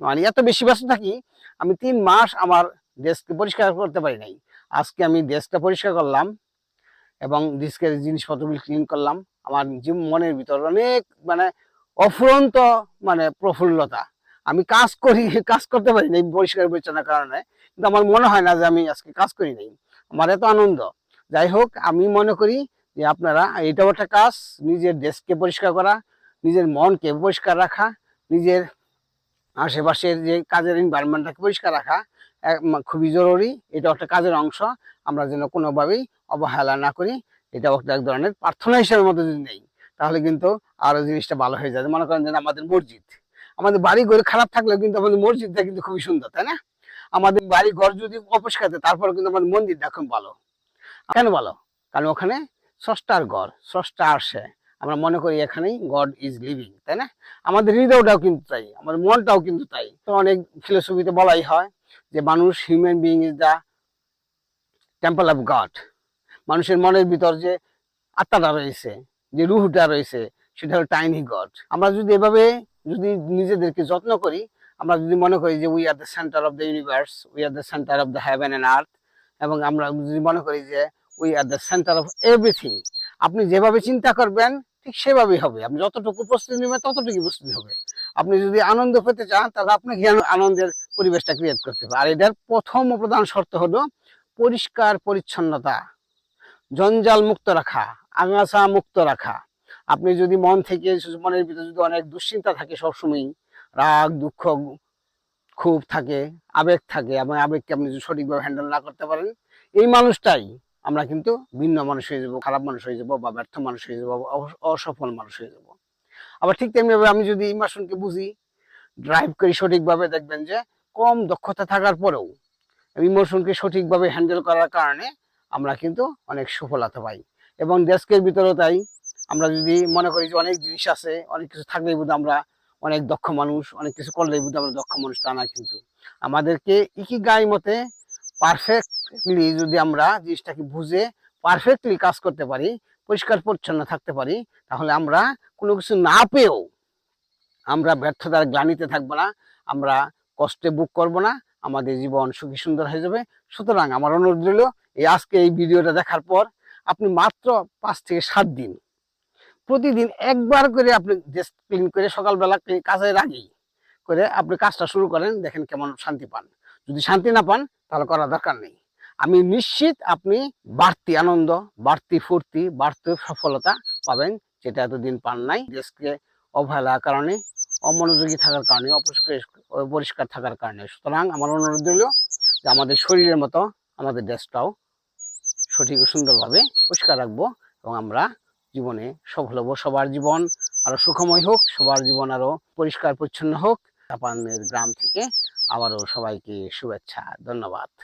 মানে এত বেশি ব্যস্ত থাকি, আমি তিন মাস আমার ডেস্ক পরিষ্কার করতে পারি নাই। আজকে আমি ডেস্কটা পরিষ্কার করলাম এবং ডেস্কের জিনিসপত্রগুলি ক্লিন করলাম। আমার জীব মনের ভিতর অনেক মানে অফুরন্ত মানে প্রফুল্লতা। আমি কাজ করি, কাজ করতে পারি না এই পরিষ্কার পরিচ্ছন্নার কারণে। কিন্তু আমার মনে হয় না যে আমি আজকে কাজ করি নাই। আমার এত আনন্দ। যাই হোক, আমি মনে করি যে আপনারা এটাও একটা কাজ, নিজের ডেস্ককে পরিষ্কার করা, নিজের মনকে পরিষ্কার রাখা, নিজের আশেপাশের যে কাজের এনভায়রনমেন্টটাকে পরিষ্কার রাখা খুবই জরুরি। এটা একটা কাজের অংশ। আমরা যেন কোনোভাবেই অবহেলা না করি। এটা এক ধরনের প্রার্থনা হিসেবে মতো যদি নেই, তাহলে কিন্তু আরও জিনিসটা ভালো হয়ে যাবে। মনে করেন যে আমাদের মসজিদ। আমাদের বাড়ি ঘর খারাপ থাকলেও কিন্তু আমাদের মসজিদটা কিন্তু খুবই সুন্দর, তাই না? আমাদের বাড়ি ঘর যদি অপরিষ্কার তারপরে কিন্তু আমাদের মন্দিরটা খুব ভালো। কেন ভালো? কারণ ওখানে স্রষ্টার ঘর, স্রষ্টা আসে। আমরা মনে করি এখানেই গড ইজ লিভিং তাই না? আমাদের হৃদয়টাও কিন্তু তাই, আমাদের মনটাও কিন্তু তাই। তো অনেক ফিলোসফিতে বলাই হয় যে মানুষ human being is the temple of God মানুষের মনের ভিতর যে আত্মাটা রয়েছে, যে রুহটা রয়েছে, সেটা হলো টাইনি গড আমরা যদি এভাবে যদি নিজেদেরকে যত্ন করি, আমরা যদি মনে করি যে we are the centre of the universe we are the centre of the heaven and earth এবং আমরা যদি মনে করি যে we are the centre of everything আপনি যেভাবে চিন্তা করবেন, ঠিক সেভাবেই হবে। আপনি যতটুকু প্রস্তুতি নেবেন ততটুকু প্রস্তুতি হবে। আপনি যদি আনন্দ পেতে চান, তাহলে আপনাকে আন- আনন্দের পরিবেশটা ক্রিয়েট করতে হবে। আর এটার প্রথম প্রধান শর্ত হলো পরিষ্কার পরিচ্ছন্নতা। জঞ্জাল মুক্ত রাখা, আগাছা মুক্ত রাখা। আপনি যদি মন থেকে, মনের ভিতরে যদি অনেক দুশ্চিন্তা থাকে সবসময় রাগ, দুঃখ ক্ষোভ থাকে, আবেগ থাকে, এবং আবেগকে আপনি যদি সঠিকভাবে হ্যান্ডেল না করতে পারেন, এই মানুষটাই আমরা কিন্তু ভিন্ন মানুষ হয়ে যাব, খারাপ মানুষ হয়ে যাব বা ব্যর্থ মানুষ হয়ে যাব অসফল মানুষ হয়ে যাব। আবার ঠিক তেমনিভাবে আমি যদি ইমোশনকে বুঝি ড্রাইভ করি সঠিকভাবে দেখবেন যে কম দক্ষতা থাকার পরেও ইমোশনকে সঠিকভাবে হ্যান্ডেল করার কারণে আমরা কিন্তু অনেক সফলতা পাই। এবং ডেস্কের ভিতরেও তাই, আমরা যদি মনে করি যে অনেক জিনিস আছে, অনেক কিছু থাকলেই বোধ আমরা অনেক দক্ষ মানুষ, অনেক কিছু করলেই বোধ আমরা দক্ষ মানুষ, তা না কিন্তু। আমাদেরকে ইকি গায়ে মতে পারফেক্টলি যদি আমরা জিনিসটাকে বুঝে পারফেক্টলি কাজ করতে পারি, পরিষ্কার, পরিচ্ছন্ন থাকতে পারি, তাহলে আমরা কোনো কিছু না পেয়েও আমরা ব্যর্থতার গ্লানিতে থাকব না, আমরা কষ্টে বুক করব না, আমাদের জীবন সুখী, সুন্দর হয়ে যাবে। সুতরাং আমার অনুরোধ রইল, এই আজকে এই ভিডিওটা দেখার পর আপনি মাত্র পাঁচ থেকে সাত দিন প্রতিদিন একবার করে আপনি ডেস্ক ক্লিন করে সকালবেলা কাজের আগেই করে আপনি কাজটা শুরু করেন, দেখেন কেমন শান্তি পান। যদি শান্তি না পান তাহলে করার দরকার নেই। আমি নিশ্চিত আপনি বাড়তি আনন্দ, বাড়তি ফুর্তি, বাড়তি সফলতা পাবেন, যেটা এতদিন পান নাই। ডেস্ককে অবহেলার কারণে, অমনোযোগী থাকার কারণে, অপরিষ্কার, পরিষ্কার থাকার কারণে। সুতরাং আমার অনুরোধ রইল যে আমাদের শরীরের মতো আমাদের দেশটাও সঠিক ও সুন্দরভাবে পরিষ্কার রাখব এবং আমরা জীবনে সফল হব। সবার জীবন আরও সুখময় হোক, সবার জীবন আরও পরিষ্কার পরিচ্ছন্ন হোক। জাপানের গ্রাম থেকে আবারও সবাইকে শুভেচ্ছা ধন্যবাদ।